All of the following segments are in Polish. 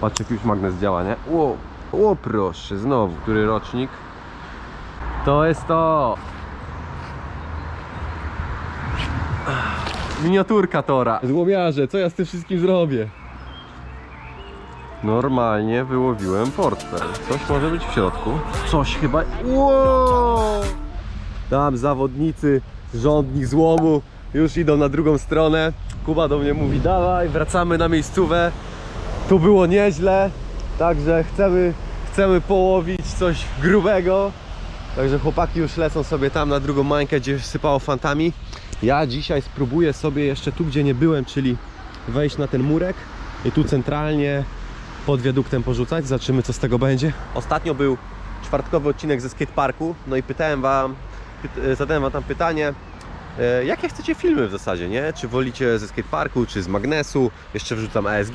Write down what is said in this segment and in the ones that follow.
Patrz jaki już magnes działa, nie? O, o proszę, znowu. Który rocznik? To jest to! Miniaturka tora. Złomiarze, co ja z tym wszystkim zrobię? Normalnie wyłowiłem portfel. Coś może być w środku. Coś chyba... Wow! Tam zawodnicy, rządnik złomu już idą na drugą stronę. Kuba do mnie mówi, dawaj, wracamy na miejscówę. Tu było nieźle, także chcemy, chcemy połowić coś grubego. Także chłopaki już lecą sobie tam na drugą mańkę, gdzie sypało fantami. Ja dzisiaj spróbuję sobie jeszcze tu, gdzie nie byłem, czyli wejść na ten murek i tu centralnie pod wiaduktem porzucać. Zobaczymy, co z tego będzie. Ostatnio był czwartkowy odcinek ze skateparku, no i pytałem wam, zadałem wam tam pytanie, jakie chcecie filmy w zasadzie, nie? Czy wolicie ze skateparku, czy z magnesu? Jeszcze wrzucam ASG.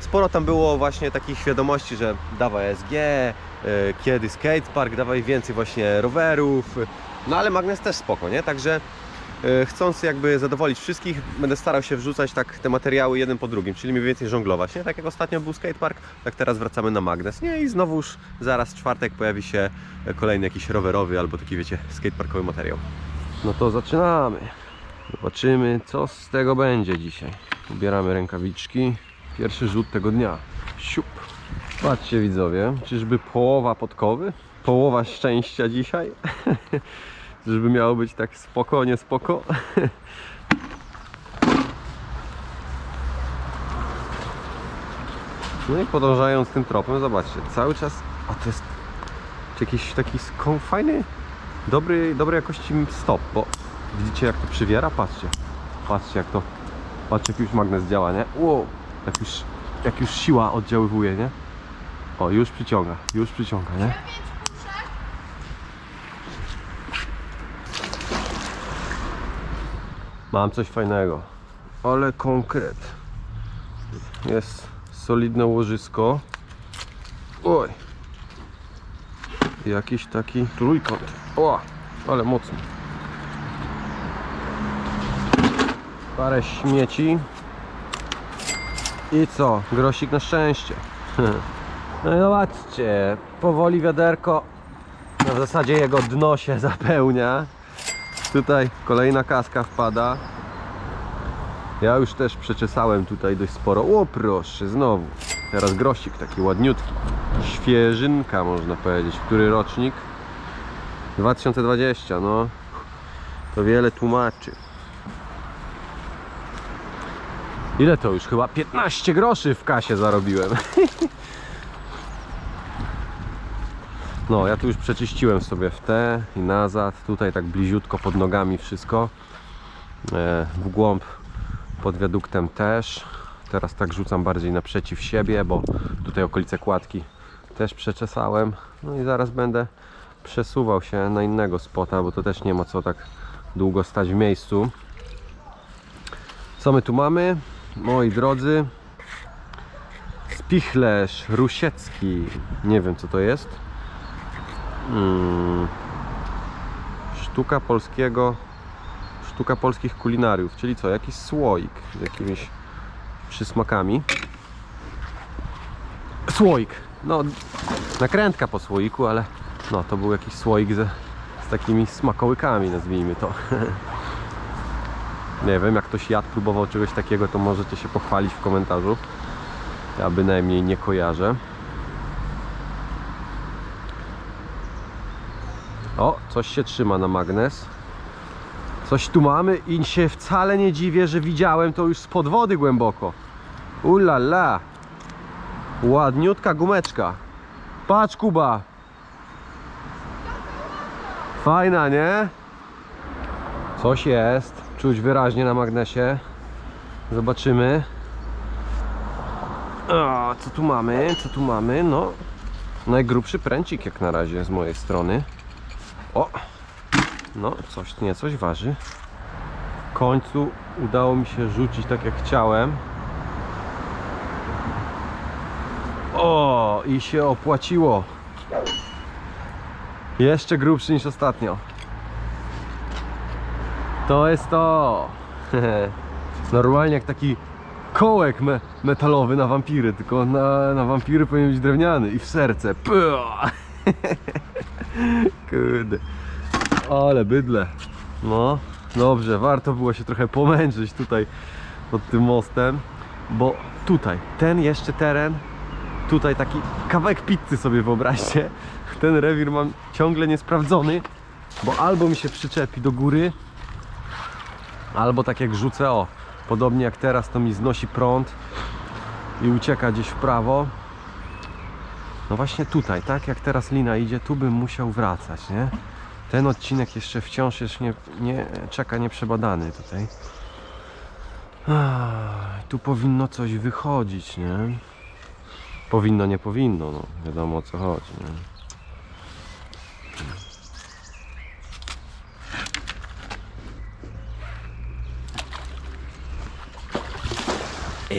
Sporo tam było właśnie takich wiadomości, że dawaj ASG, e, kiedy skatepark, dawaj więcej właśnie rowerów. No ale magnes też spoko, nie? Także e, chcąc jakby zadowolić wszystkich, będę starał się wrzucać tak te materiały jeden po drugim, czyli mniej więcej żonglować, nie? Tak jak ostatnio był skatepark, tak teraz wracamy na magnes, nie? I znowuż zaraz w czwartek pojawi się kolejny jakiś rowerowy albo taki, wiecie, skateparkowy materiał. No to zaczynamy. Zobaczymy, co z tego będzie dzisiaj. Ubieramy rękawiczki. Pierwszy rzut tego dnia. Siup. Patrzcie widzowie, czyżby połowa podkowy? Połowa szczęścia dzisiaj? Żeby miało być tak spoko, nie spoko? No i podążając tym tropem, zobaczcie, cały czas, a to jest jakiś taki skąd fajny, dobry, dobrej jakości stop, bo widzicie jak to przywiera? Patrzcie, patrzcie jak to, patrzcie jak już magnes działa, nie? Wow, jak już, jak już siła oddziaływuje, nie? O, już przyciąga, już przyciąga, nie? Mam coś fajnego, ale konkret. Jest solidne łożysko. Oj. Jakiś taki trójkąt. O, ale mocno. Parę śmieci. I co? Grosik na szczęście. No i zobaczcie, powoli wiaderko no w zasadzie jego dno się zapełnia. Tutaj kolejna kaska wpada. Ja już też przeczesałem tutaj dość sporo. O proszę, znowu. Teraz grosik taki ładniutki. Świeżynka można powiedzieć. Który rocznik? 2020, no. To wiele tłumaczy. Ile to już? Chyba 15 groszy w kasie zarobiłem. No, ja tu już przeczyściłem sobie w te i nazad. Tutaj tak bliziutko pod nogami wszystko. E, w głąb pod wiaduktem też. Teraz tak rzucam bardziej naprzeciw siebie, bo tutaj okolice kładki też przeczesałem. No i zaraz będę przesuwał się na innego spota, bo to też nie ma co tak długo stać w miejscu. Co my tu mamy? Moi drodzy, spichlerz rusiecki. Nie wiem co to jest. Hmm. Sztuka polskiego sztuka polskich kulinariów, czyli co, jakiś słoik z jakimiś przysmakami. Słoik, no nakrętka po słoiku, ale no to był jakiś słoik ze, z takimi smakołykami, nazwijmy to. Nie wiem, jak ktoś jadł, próbował czegoś takiego, to możecie się pochwalić w komentarzu. Ja bynajmniej nie kojarzę. O, coś się trzyma na magnes. Coś tu mamy i się wcale nie dziwię, że widziałem to już spod wody głęboko. Ulala. Ładniutka gumeczka. Patrz Kuba. Fajna, nie? Coś jest. Czuć wyraźnie na magnesie. Zobaczymy. O, co tu mamy? Co tu mamy? No, najgrubszy pręcik jak na razie z mojej strony. O, no, coś nie, coś waży. W końcu udało mi się rzucić tak jak chciałem. O, i się opłaciło. Jeszcze grubszy niż ostatnio. To jest to. Normalnie jak taki kołek me metalowy na wampiry, tylko na, na wampiry powinien być drewniany i w serce. Kurde. Ale bydle. No, dobrze, warto było się trochę pomęczyć tutaj pod tym mostem, bo tutaj, ten jeszcze teren, tutaj taki kawałek pizzy sobie wyobraźcie. Ten rewir mam ciągle niesprawdzony, bo albo mi się przyczepi do góry, albo tak jak rzucę, o, podobnie jak teraz, to mi znosi prąd i ucieka gdzieś w prawo. No właśnie tutaj, tak jak teraz lina idzie, tu bym musiał wracać, nie? Ten odcinek jeszcze wciąż jest nie, nie czeka nieprzebadany tutaj. Ach, tu powinno coś wychodzić, nie? Powinno, nie powinno, no wiadomo o co chodzi, nie?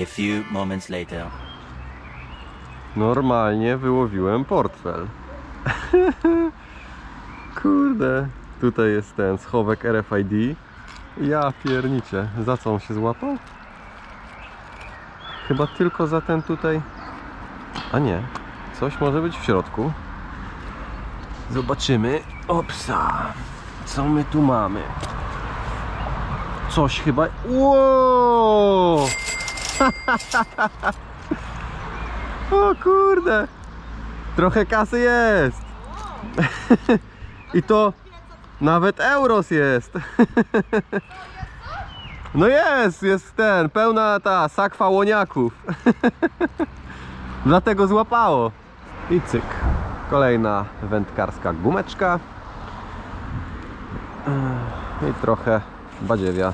A few moments later. Normalnie wyłowiłem portfel. Kurde. Tutaj jest ten schowek RFID. Ja piernicie. Za co on się złapał? Chyba tylko za ten tutaj. A nie. Coś może być w środku. Zobaczymy. Opsa. Co my tu mamy? Coś chyba... Wow! O kurde! Trochę kasy jest! I to nawet euros jest! No jest, jest ten, pełna ta sakwa łoniaków. Dlatego złapało. I cyk. Kolejna wędkarska gumeczka. I trochę badziewia.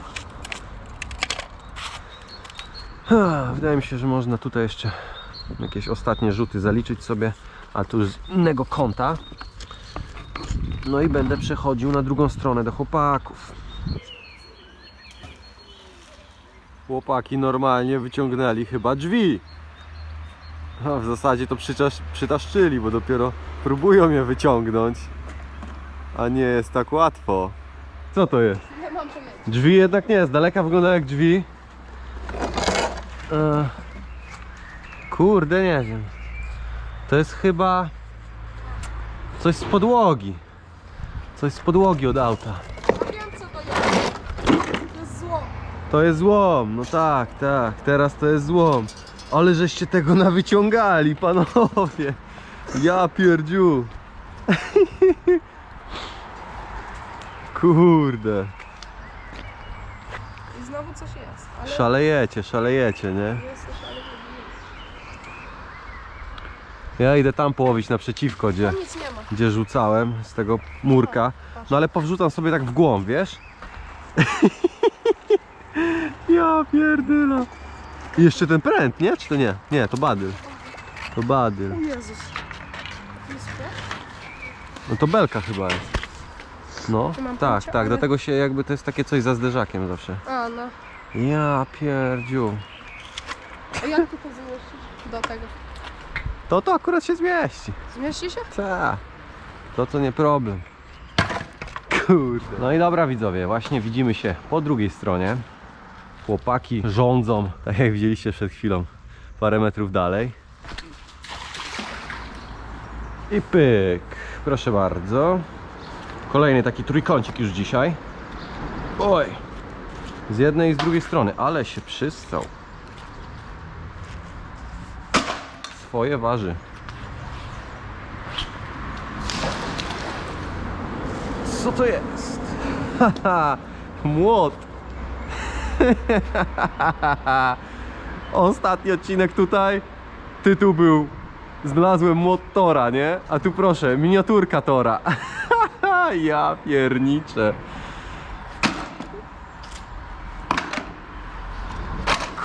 Wydaje mi się, że można tutaj jeszcze jakieś ostatnie rzuty zaliczyć sobie, a tu z innego kąta. No i będę przechodził na drugą stronę do chłopaków. Chłopaki normalnie wyciągnęli chyba drzwi. A w zasadzie to przytaszczyli, bo dopiero próbują je wyciągnąć. A nie jest tak łatwo. Co to jest? Drzwi jednak nie, z daleka wygląda jak drzwi. E, kurde, nie wiem. To jest chyba coś z podłogi. Coś z podłogi od auta. A wiem co to jest. To jest zło. To jest złom, no tak, tak, teraz to jest złom. Ale żeście tego nawyciągali, panowie. Ja pierdziu. Kurde. I znowu coś jest. Ale Szalejecie, szalejecie, nie? jest ale Ja idę tam połowić naprzeciwko, gdzie, Tam nic nie ma. gdzie rzucałem z tego murka. No ale powrzucam sobie tak w głąb, wiesz? ja pierdyla. I jeszcze ten pręt, nie? Czy to nie? Nie, to badyl. To badyl. O Jezus. Jest? No to belka chyba jest. No, Nie mam tak, pojęcia, tak, ale- dlatego się jakby to jest takie coś za zderzakiem zawsze. A no. Ja pierdziu. A jak to zmieścić? Do tego. To to akurat się zmieści. Zmieści się? Tak. To co nie problem. Kurde. No i dobra widzowie, właśnie widzimy się po drugiej stronie. Chłopaki rządzą, tak jak widzieliście przed chwilą, parę metrów dalej. I pyk. Proszę bardzo. Kolejny taki trójkącik już dzisiaj. Oj. Z jednej i z drugiej strony, ale się przystał. Swoje waży. Co to jest? Haha, młot. Ostatni odcinek tutaj. Tytuł był Znalazłem młot Tora, nie? A tu proszę, miniaturka Tora. ja pierniczę.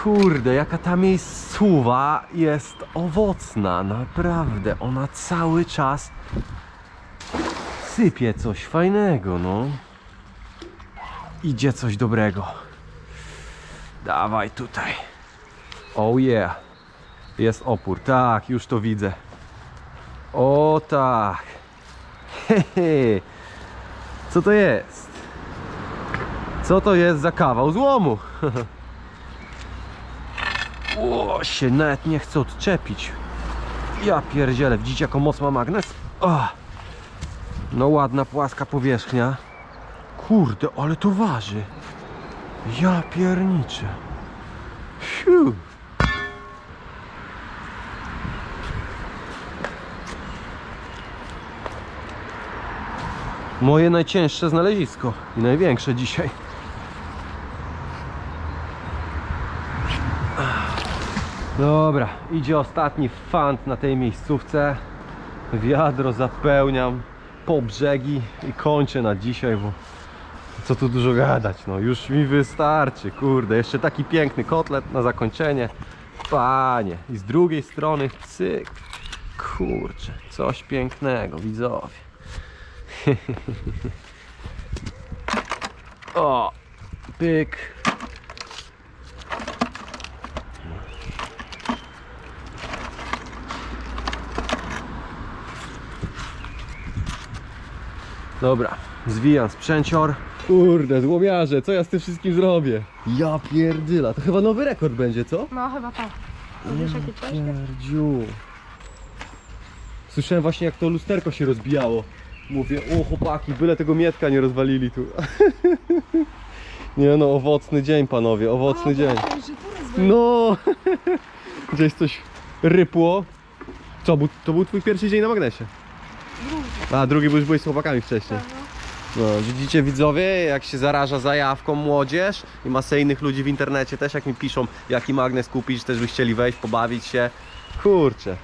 Kurde, jaka ta miejscowa jest owocna, naprawdę. Ona cały czas sypie coś fajnego, no. Idzie coś dobrego. Dawaj tutaj. Oh yeah. Jest opór. Tak, już to widzę. O tak. Hehe. Co to jest? Co to jest za kawał złomu? O, się nawet nie chce odczepić. Ja pierdzielę, widzicie jaką moc ma magnes? O, no ładna, płaska powierzchnia. Kurde, ale to waży. Ja pierniczę. Fiu. Moje najcięższe znalezisko i największe dzisiaj. Dobra, idzie ostatni fant na tej miejscówce. Wiadro zapełniam po brzegi i kończę na dzisiaj, bo co tu dużo gadać, no już mi wystarczy, kurde, jeszcze taki piękny kotlet na zakończenie. Panie, i z drugiej strony cyk, kurczę, coś pięknego, widzowie. o, pyk. Dobra, zwijam sprzęcior. Kurde, złomiarze, co ja z tym wszystkim zrobię? Ja pierdyla, to chyba nowy rekord będzie, co? No chyba tak. Wiesz jakie ciężkie? Pierdziu. Słyszałem właśnie jak to lusterko się rozbijało. Mówię, o chłopaki, byle tego mietka nie rozwalili tu. nie no, owocny dzień panowie, owocny dzień. No, gdzieś coś rypło. Co, to był twój pierwszy dzień na magnesie? A, drugi, bo już byłeś z chłopakami wcześniej. No, widzicie widzowie, jak się zaraża zajawką młodzież i masę innych ludzi w internecie też jak mi piszą, jaki magnes kupić, też by chcieli wejść, pobawić się. Kurczę.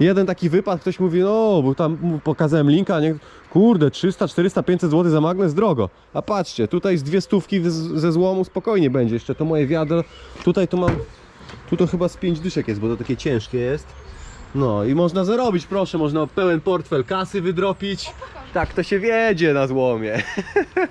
Jeden taki wypad, ktoś mówi, no, bo tam mu pokazałem linka, nie? Kurde, 300, 400, 500 zł za magnes drogo. A patrzcie, tutaj z dwie stówki z- ze złomu spokojnie będzie jeszcze. To moje wiadro, tutaj to mam, tu to chyba z 5 dyszek jest, bo to takie ciężkie jest. No i można zarobić, proszę, można pełen portfel kasy wydropić. Tak to się wiedzie na złomie.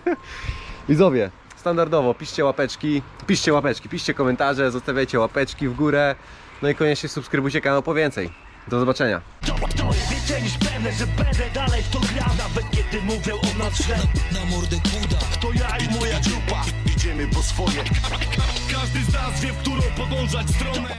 Widzowie, standardowo piszcie łapeczki, piszcie łapeczki, piszcie komentarze, zostawiajcie łapeczki w górę. No i koniecznie subskrybujcie kanał po więcej. Do zobaczenia. To, jest więcej niż pewne, że będę dalej w to grał Nawet kiedy mówią o nas źle na mordę kuda To ja i moja grupa Idziemy po swoje Każdy z nas wie, w którą podążać stronę